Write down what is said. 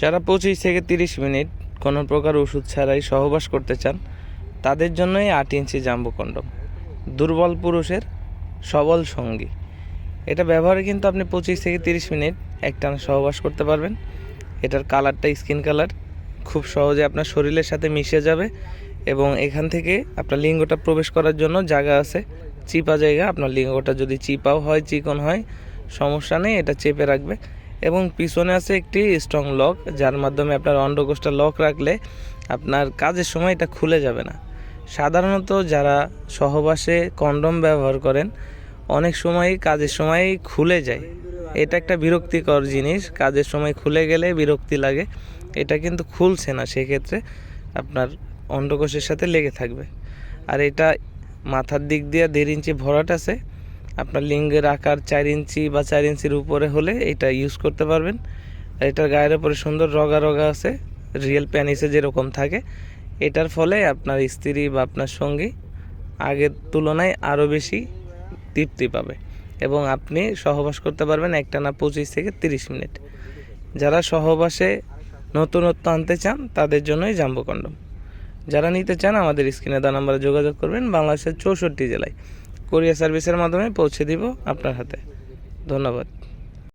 যারা পঁচিশ থেকে তিরিশ মিনিট কোনো প্রকার ওষুধ ছাড়াই সহবাস করতে চান, তাদের জন্যই আট ইঞ্চি জাম্বো কন্ডম। দুর্বল পুরুষের সবল সঙ্গী। এটা ব্যবহারে কিন্তু আপনি পঁচিশ থেকে তিরিশ মিনিট একটানা সহবাস করতে পারবেন। এটার কালারটা স্কিন কালার, খুব সহজে আপনার শরীরের সাথে মিশে যাবে এবং এখান থেকে আপনার লিঙ্গটা প্রবেশ করার জন্য জায়গা আছে। চিপা জায়গা, আপনার লিঙ্গটা যদি চিপাও হয়, চিকন হয়, সমস্যা নেই, এটা চেপে রাখবে। এবং পিছনে আছে একটি স্ট্রং লক যার মাধ্যমে আপনার অন্ডকোষটা লক রাখলে আপনার কাজের সময় এটা খুলে যাবে না। সাধারণত যারা সহবাসে কন্ডম ব্যবহার করেন, অনেক সময় কাজের সময় খুলে যায়। এটা একটা বিরক্তিকর জিনিস, কাজের সময় খুলে গেলে বিরক্তি লাগে। এটা কিন্তু খুলছে না, সেক্ষেত্রে আপনার অন্ডকোষের সাথে লেগে থাকবে। আর এটা মাথার দিক দিয়ে দেড় ইঞ্চি ভরাট আছে আপনার লিঙ্গের আকার চার ইঞ্চি বা চার ইঞ্চির উপরে হলে এটা ইউজ করতে পারবেন। আর এটার গায়ের উপরে সুন্দর রগা রগা আছে রিয়েল প্যানিসে যেরকম থাকে। এটার ফলে আপনার স্ত্রী বা আপনার সঙ্গী আগের তুলনায় আরও বেশি তৃপ্তি পাবে এবং আপনি সহবাস করতে পারবেন একটানা পঁচিশ থেকে তিরিশ মিনিট। যারা সহবাসে নতুনত্ব আনতে চান, তাদের জন্যই জাম্বো কন্ডম যারা নিতে চান, আমাদের স্ক্রিনে দেওয়া নাম্বারে যোগাযোগ করবেন, বাংলাদেশের চৌষট্টি জেলায়। কোরিয়া সার্ভিসের মাধ্যমে পৌঁছে দিব আপনার হাতে। ধন্যবাদ।